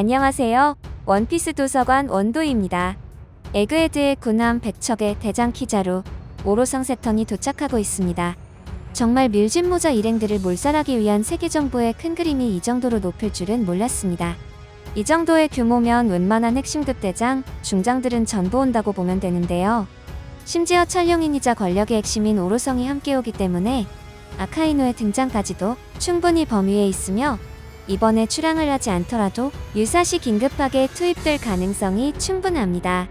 안녕하세요. 원피스 도서관 원도입니다. 에그헤드의 군함 백척의 대장 키자로 오로성 세턴이 도착하고 있습니다. 정말 밀짚 모자 일행들을 몰살하기 위한 세계 정부의 큰 그림이 이 정도로 높을 줄은 몰랐습니다. 이 정도의 규모면 웬만한 핵심급 대장, 중장들은 전부 온다고 보면 되는데요. 심지어 촬영인이자 권력의 핵심인 오로성이 함께 오기 때문에 아카이노의 등장까지도 충분히 범위에 있으며 이번에 출항을 하지 않더라도 유사시 긴급하게 투입될 가능성이 충분합니다.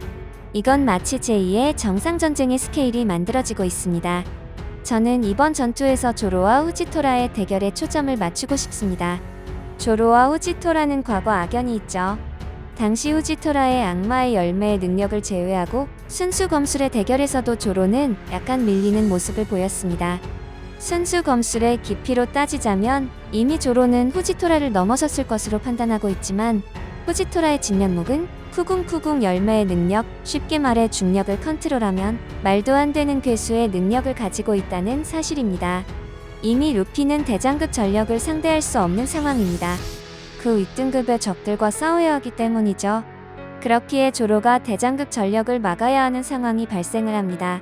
이건 마치 제2의 정상전쟁의 스케일이 만들어지고 있습니다. 저는 이번 전투에서 조로와 후지토라의 대결에 초점을 맞추고 싶습니다. 조로와 후지토라는 과거 악연이 있죠. 당시 후지토라의 악마의 열매의 능력을 제외하고 순수 검술의 대결에서도 조로는 약간 밀리는 모습을 보였습니다. 순수 검술의 깊이로 따지자면 이미 조로는 후지토라를 넘어섰을 것으로 판단하고 있지만 후지토라의 진면목은 쿠궁쿠궁 열매의 능력, 쉽게 말해 중력을 컨트롤하면 말도 안 되는 괴수의 능력을 가지고 있다는 사실입니다. 이미 루피는 대장급 전력을 상대할 수 없는 상황입니다. 그 윗등급의 적들과 싸워야 하기 때문이죠. 그렇기에 조로가 대장급 전력을 막아야 하는 상황이 발생을 합니다.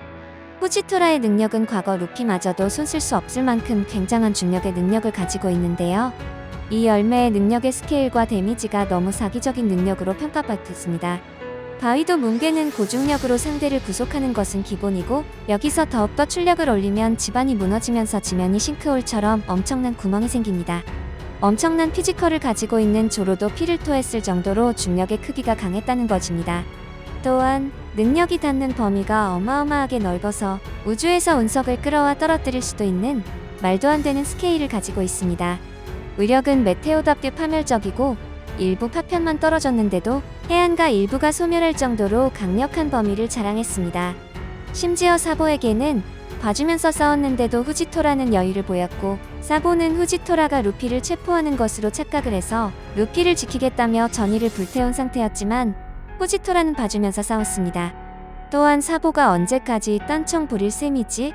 후지토라의 능력은 과거 루피마저도 손쓸 수 없을 만큼 굉장한 중력의 능력을 가지고 있는데요. 이 열매의 능력의 스케일과 데미지가 너무 사기적인 능력으로 평가받았습니다. 바위도 뭉개는 고중력으로 상대를 구속하는 것은 기본이고 여기서 더욱더 출력을 올리면 집안이 무너지면서 지면이 싱크홀처럼 엄청난 구멍이 생깁니다. 엄청난 피지컬을 가지고 있는 조로도 피를 토했을 정도로 중력의 크기가 강했다는 것입니다. 또한 능력이 닿는 범위가 어마어마하게 넓어서 우주에서 운석을 끌어와 떨어뜨릴 수도 있는 말도 안 되는 스케일을 가지고 있습니다. 위력은 메테오답게 파멸적이고 일부 파편만 떨어졌는데도 해안가 일부가 소멸할 정도로 강력한 범위를 자랑했습니다. 심지어 사보에게는 봐주면서 싸웠는데도 후지토라는 여유를 보였고 사보는 후지토라가 루피를 체포하는 것으로 착각을 해서 루피를 지키겠다며 전의를 불태운 상태였지만 후지토라는 봐주면서 싸웠습니다. 또한 사보가 언제까지 딴청 부릴 셈이지?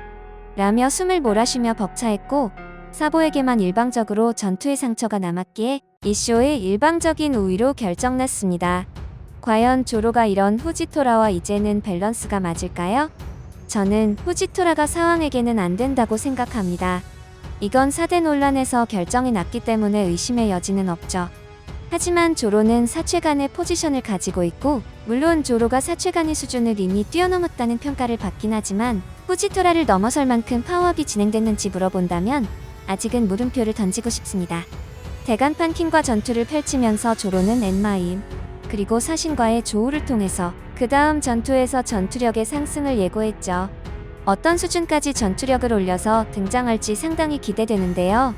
라며 숨을 몰아쉬며 벅차했고 사보에게만 일방적으로 전투의 상처가 남았기에 이 쇼의 일방적인 우위로 결정났습니다. 과연 조로가 이런 후지토라와 이제는 밸런스가 맞을까요? 저는 후지토라가 사왕에게는 안 된다고 생각합니다. 이건 사대 논란에서 결정이 났기 때문에 의심의 여지는 없죠. 하지만 조로는 사최간의 포지션을 가지고 있고 물론 조로가 사최간의 수준을 이미 뛰어넘었다는 평가를 받긴 하지만 후지토라를 넘어설 만큼 파워업이 진행됐는지 물어본다면 아직은 물음표를 던지고 싶습니다. 대간판 킹과 전투를 펼치면서 조로는 엔마임 그리고 사신과의 조우를 통해서 그 다음 전투에서 전투력의 상승을 예고했죠. 어떤 수준까지 전투력을 올려서 등장할지 상당히 기대되는데요.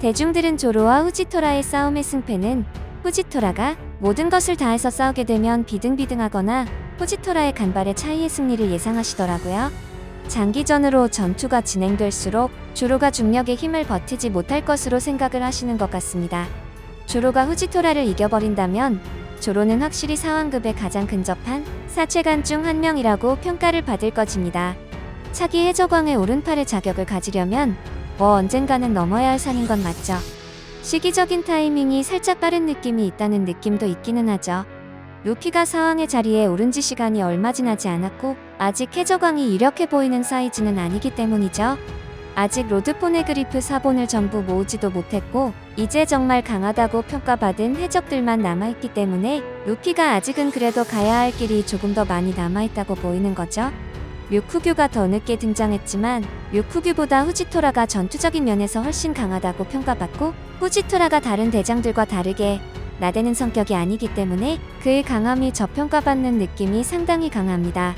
대중들은 조로와 후지토라의 싸움의 승패는 후지토라가 모든 것을 다해서 싸우게 되면 비등비등하거나 후지토라의 간발의 차이의 승리를 예상하시더라고요. 장기전으로 전투가 진행될수록 조로가 중력의 힘을 버티지 못할 것으로 생각을 하시는 것 같습니다. 조로가 후지토라를 이겨버린다면 조로는 확실히 사왕급에 가장 근접한 사체간 중 한 명이라고 평가를 받을 것입니다. 차기 해적왕의 오른팔의 자격을 가지려면 뭐 언젠가는 넘어야 할 산인 건 맞죠. 시기적인 타이밍이 살짝 빠른 느낌이 있다는 느낌도 있기는 하죠. 루피가 사왕의 자리에 오른 지 시간이 얼마 지나지 않았고 아직 해적왕이 이렇게 보이는 사이즈는 아니기 때문이죠. 아직 로드포네그리프 사본을 전부 모으지도 못했고 이제 정말 강하다고 평가받은 해적들만 남아있기 때문에 루피가 아직은 그래도 가야 할 길이 조금 더 많이 남아있다고 보이는 거죠. 류쿠규가 더 늦게 등장했지만 류쿠규보다 후지토라가 전투적인 면에서 훨씬 강하다고 평가받고 후지토라가 다른 대장들과 다르게 나대는 성격이 아니기 때문에 그의 강함이 저평가받는 느낌이 상당히 강합니다.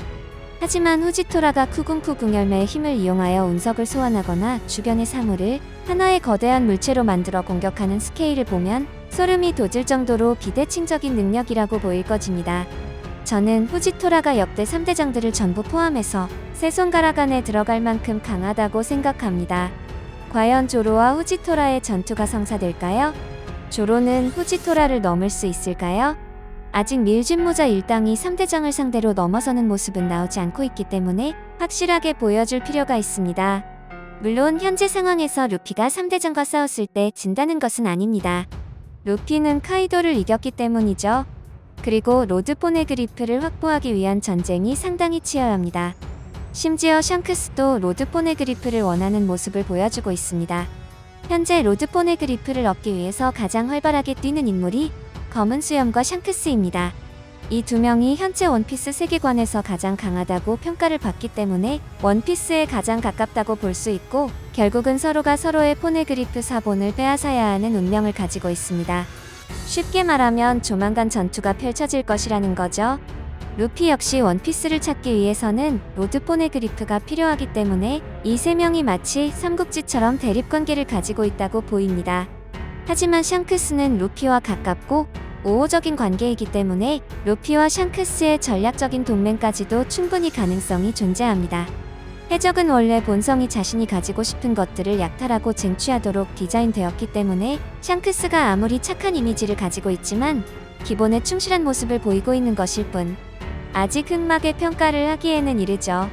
하지만 후지토라가 쿠궁쿠궁 열매의 힘을 이용하여 운석을 소환하거나 주변의 사물을 하나의 거대한 물체로 만들어 공격하는 스케일을 보면 소름이 돋을 정도로 비대칭적인 능력이라고 보일 것입니다. 저는 후지토라가 역대 3대장들을 전부 포함해서 세 손가락 안에 들어갈 만큼 강하다고 생각합니다. 과연 조로와 후지토라의 전투가 성사될까요? 조로는 후지토라를 넘을 수 있을까요? 아직 밀짚모자 일당이 3대장을 상대로 넘어서는 모습은 나오지 않고 있기 때문에 확실하게 보여줄 필요가 있습니다. 물론 현재 상황에서 루피가 3대장과 싸웠을 때 진다는 것은 아닙니다. 루피는 카이도를 이겼기 때문이죠. 그리고 로드 포네그리프를 확보하기 위한 전쟁이 상당히 치열합니다. 심지어 샹크스도 로드 포네그리프를 원하는 모습을 보여주고 있습니다. 현재 로드 포네그리프를 얻기 위해서 가장 활발하게 뛰는 인물이 검은 수염과 샹크스입니다. 이 두 명이 현재 원피스 세계관에서 가장 강하다고 평가를 받기 때문에 원피스에 가장 가깝다고 볼 수 있고 결국은 서로가 서로의 포네그리프 사본을 빼앗아야 하는 운명을 가지고 있습니다. 쉽게 말하면 조만간 전투가 펼쳐질 것이라는 거죠. 루피 역시 원피스를 찾기 위해서는 로드 포네그리프가 필요하기 때문에 이 세 명이 마치 삼국지처럼 대립관계를 가지고 있다고 보입니다. 하지만 샹크스는 루피와 가깝고 우호적인 관계이기 때문에 루피와 샹크스의 전략적인 동맹까지도 충분히 가능성이 존재합니다. 해적은 원래 본성이 자신이 가지고 싶은 것들을 약탈하고 쟁취하도록 디자인되었기 때문에 샹크스가 아무리 착한 이미지를 가지고 있지만 기본에 충실한 모습을 보이고 있는 것일 뿐 아직 흑막의 평가를 하기에는 이르죠.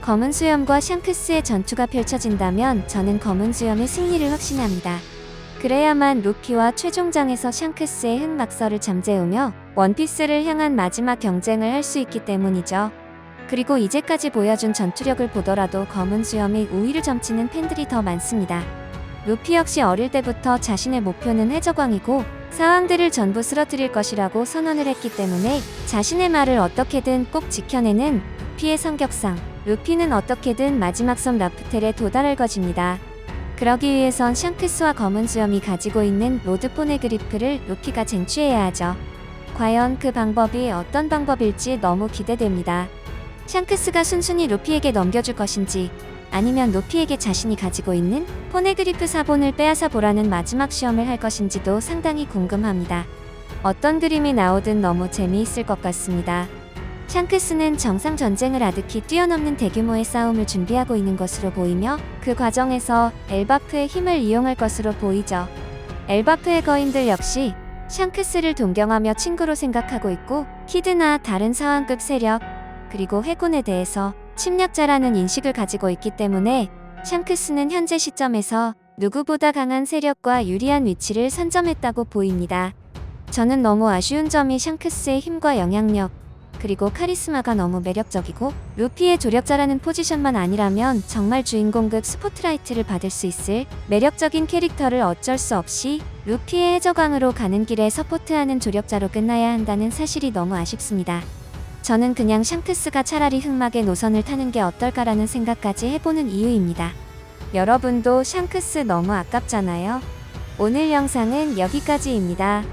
검은 수염과 샹크스의 전투가 펼쳐진다면 저는 검은 수염의 승리를 확신합니다. 그래야만 루피와 최종장에서 샹크스의 흑막설을 잠재우며 원피스를 향한 마지막 경쟁을 할 수 있기 때문이죠. 그리고 이제까지 보여준 전투력을 보더라도 검은 수염이 우위를 점치는 팬들이 더 많습니다. 루피 역시 어릴 때부터 자신의 목표는 해적왕이고 사왕들을 전부 쓰러뜨릴 것이라고 선언을 했기 때문에 자신의 말을 어떻게든 꼭 지켜내는 루피의 성격상 루피는 어떻게든 마지막 섬 라프텔에 도달할 것입니다. 그러기 위해선 샹크스와 검은 수염이 가지고 있는 로드 포네그리프를 루피가 쟁취해야 하죠. 과연 그 방법이 어떤 방법일지 너무 기대됩니다. 샹크스가 순순히 루피에게 넘겨줄 것인지 아니면 루피에게 자신이 가지고 있는 포네그리프 사본을 빼앗아 보라는 마지막 시험을 할 것인지도 상당히 궁금합니다. 어떤 그림이 나오든 너무 재미있을 것 같습니다. 샹크스는 정상 전쟁을 아득히 뛰어넘는 대규모의 싸움을 준비하고 있는 것으로 보이며 그 과정에서 엘바프의 힘을 이용할 것으로 보이죠. 엘바프의 거인들 역시 샹크스를 동경하며 친구로 생각하고 있고 키드나 다른 사왕급 세력 그리고 해군에 대해서 침략자라는 인식을 가지고 있기 때문에 샹크스는 현재 시점에서 누구보다 강한 세력과 유리한 위치를 선점했다고 보입니다. 저는 너무 아쉬운 점이 샹크스의 힘과 영향력, 그리고 카리스마가 너무 매력적이고 루피의 조력자라는 포지션만 아니라면 정말 주인공급 스포트라이트를 받을 수 있을 매력적인 캐릭터를 어쩔 수 없이 루피의 해적왕으로 가는 길에 서포트하는 조력자로 끝나야 한다는 사실이 너무 아쉽습니다. 저는 그냥 샹크스가 차라리 흑막의 노선을 타는 게 어떨까라는 생각까지 해보는 이유입니다. 여러분도 샹크스 너무 아깝잖아요. 오늘 영상은 여기까지입니다.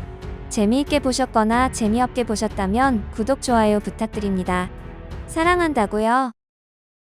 재미있게 보셨거나 재미없게 보셨다면 구독, 좋아요 부탁드립니다. 사랑한다고요.